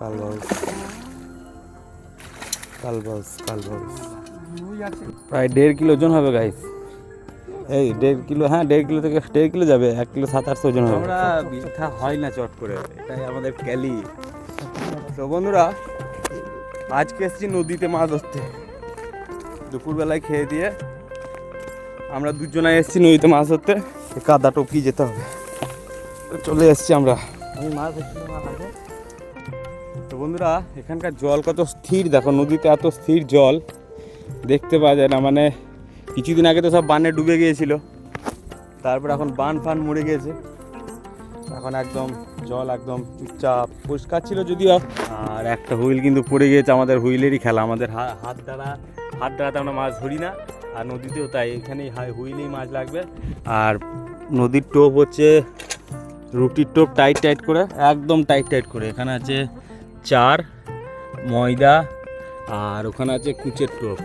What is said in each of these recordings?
কালবাউস কালবাউস কালবাউস প্রায় দেড় কিলো ওজন হবে গাইস এই দেড় কিলো হ্যাঁ দেড় কিলো থেকে দেড় কিলো যাবে এক কিলো সাত আটশো ওজন হবে। আমরা মিথ্যা হয় না চট করে এটাই আমাদের ক্যালি। তো বন্ধুরা আজকে এসেছি নদীতে মাছ ধরতে। দুপুরবেলায় খেয়ে দিয়ে আমরা দুজনাই এসেছি নদীতে মাছ ধরতে। কাদা টপকি যেতে হবে। চলে এসেছি আমরা। আমি মাছ আগে। তো বন্ধুরা, এখানকার জল কত স্থির, দেখো নদীতে এত স্থির জল, দেখতে পাওয়া যায় না মানে কিছুদিন আগে তো সব বানে ডুবে গিয়েছিল। তারপর এখন বান ফান মরে গিয়েছে। এখন একদম জল একদম চুপচাপ, পরিষ্কার ছিল যদিও। আর একটা হুইল কিন্তু পড়ে গিয়েছে আমাদের হুইলেরই খেলা, আমাদের হাত দ্বারা, হাত দ্বারাতে আমরা মাছ ধরি না, আর নদীতেও তাই, এখানেই হুইলেই মাছ লাগবে। আর নদীর টোপ হচ্ছে, রুটির টোপ টাইট টাইট করে, একদম টাইট টাইট করে, এখানে আছে চার, ময়দা, আর ওখানে আছে কুচের টোপ।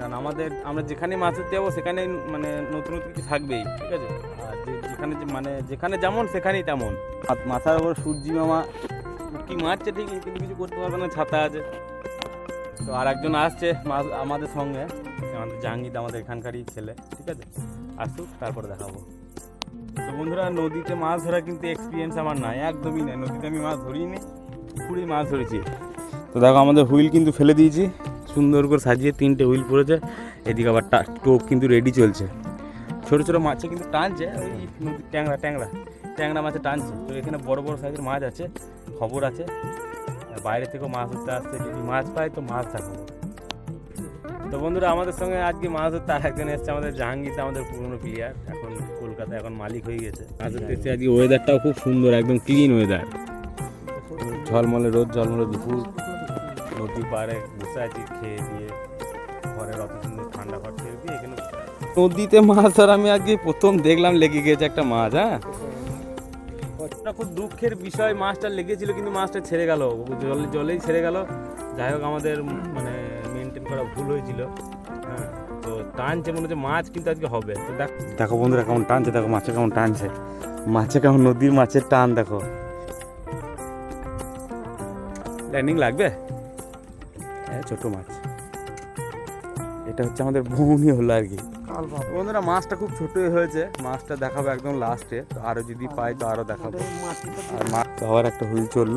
কারণ আমাদের, আমরা যেখানে মাছ ধরতে যাব, সেখানে মানে নতুন নতুন কিছু থাকবেই, ঠিক আছে? আর যেখানে মানে যেখানে যেমন, সেখানেই তেমন। মাথ- মাথার উপর সূর্যি মামা, কি মারছে ঠিকই কিন্তু কিছু করতে পারবে না, ছাতা আছে। তো আর একজন আসছে মাছ আমাদের সঙ্গে আমাদের জাহাঙ্গীর আমাদের এখানকারই ছেলে, ঠিক আছে? আসুক, তারপরে দেখাবো। তো বন্ধুরা, নদীতে মাছ ধরা কিন্তু এক্সপিরিয়েন্স আমার নাই, একদমই নাই। নদীতে আমি মাছ ধরিনি। পুকুরেই মাছ ধরেছি। তো দেখো আমাদের হুইল কিন্তু ফেলে দিয়েছি। সুন্দর করে সাজিয়ে তিনটে হুইল পড়েছে। এদিকে আবার টোপ কিন্তু রেডি চলছে। ছোটো ছোটো মাছে কিন্তু টানছে। ওই ট্যাংরা ট্যাংরা ট্যাংরা মাছে টানছে। তো এখানে বড় বড় সাইজের মাছ আছে খবর আছে। বাইরে থেকেও মাছ ধরতে আসছে। যদি মাছ পায় তো মাছ দেখাবো। তো বন্ধুরা আমাদের সঙ্গে আজকে মাছ ধরতে আর একজন এসছে আমাদের জাহাঙ্গীর আমাদের পুরনো প্লেয়ার এখন কলকাতায় এখন মালিক হয়ে গেছে। মাছ ধরতে এসছে। আজকে ওয়েদারটাও খুব সুন্দর একদম ক্লিন ওয়েদার ঝলমলে রোদ ঝলমলে দুপুর। নদী পাড়ে বসে আছি খেয়ে দিয়ে ঘরের অত সুন্দর ঠান্ডা ঘর ছেড়ে দিয়ে এখানে নদীতে মাছ ধর আমি আজকে প্রথম দেখলাম লেগে গেছে একটা মাছ হ্যাঁ? খুব দুঃখের বিষয় মাছটা লেগেছিল কিন্তু মাছটা ছেড়ে গেল। জলে জলেই ছেড়ে গেল। যাই হোক আমাদের মানে মেনটেন করা ভুল হয়েছিল। হ্যাঁ তো টানছে মনে হচ্ছে মাছ কিন্তু আজকে হবে। তো দেখ দেখো বন্ধুরা কেমন টানছে দেখো মাছে কেমন টানছে। মাছে কেমন নদীর মাছের টান দেখো। ল্যান্ডিং লাগবে? হ্যাঁ ছোট মাছ। এটা হচ্ছে আমাদের বৌনি হলো আর কি। বন্ধুরা মাছটা খুব ছোটই হয়েছে। মাছটা দেখাবো একদম লাস্টে তো আরও যদি পাই তো আরও দেখাবো। আর মাছ তো আবার একটা হুইল চলল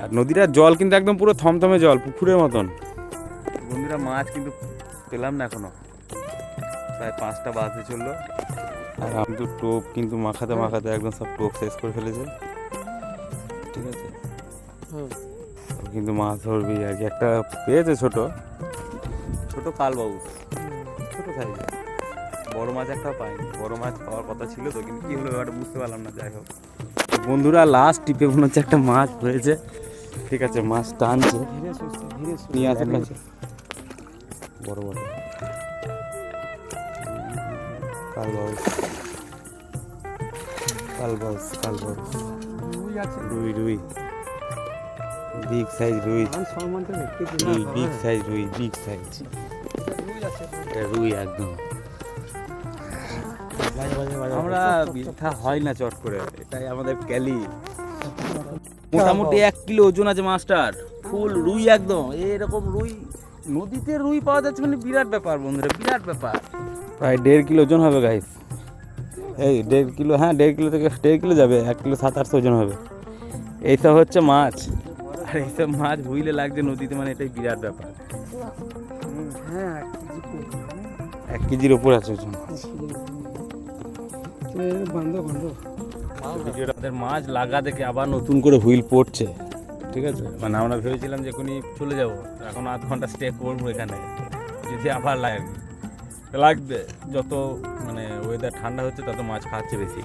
আর নদীটার জল কিন্তু একদম পুরো থমথমে জল পুকুরের মতন। বন্ধুরা মাছ কিন্তু পেলাম না এখনও। প্রায় পাঁচটা বাজতে চলল। আর আমি তো টোপ কিন্তু মাখাতে মাখাতে একদম সব টোপ শেষ করে ফেলেছে। ঠিক আছে? কিন্তু মাছ ধরবি আর কি। একটা পেয়েছে ছোট। ছোট কালবাবু। ছোট সাইজে বড় মাছ একটা পাইনি। বড় মাছ পাওয়ার কথা ছিল তো কিন্তু কি হলো ব্যাপারটা বুঝতে পারলাম না যাই হোক। বন্ধুরা লাস্ট টিপে মনে হচ্ছে একটা মাছ হয়েছে। ঠিক আছে মাছ টানছে। নিয়ে কাছে বড় বড়। কালবাউস কালবাউস কালবাউস রুই রুই। বিগ সাইজ রুই। বিগ সাইজ রুই বিগ সাইজ রুই আছে এটা রুই একদম। আমরা মিথ্যা হয় না চট করে এটাই আমাদের ক্যালি। মোটামুটি এক কিলো ওজন আছে মাছটার ফুল রুই একদম। এরকম রুই নদীতে রুই পাওয়া যাচ্ছে মানে বিরাট ব্যাপার বন্ধুরা বিরাট ব্যাপার। প্রায় দেড় কিলো ওজন হবে গাইস এই দেড় কিলো হ্যাঁ দেড় কিলো থেকে দেড় কিলো যাবে এক কিলো সাত আটশো ওজন হবে। এইসব হচ্ছে মাছ। আর এইসব মাছ হুইলে লাগছে নদীতে মানে এটাই বিরাট ব্যাপার। হ্যাঁ এক কেজির ওপর আছে ওজন। মাছ লাগা দেখে আবার নতুন করে হুইল পড়ছে ঠিক আছে? মানে আমরা ভেবেছিলাম যে এখনই চলে যাব এখন আধ ঘণ্টা স্টে করব এখানে যদি আবার লাগে। লাগবে যত মানে ওয়েদার ঠান্ডা হচ্ছে তত মাছ খাচ্ছে বেশি।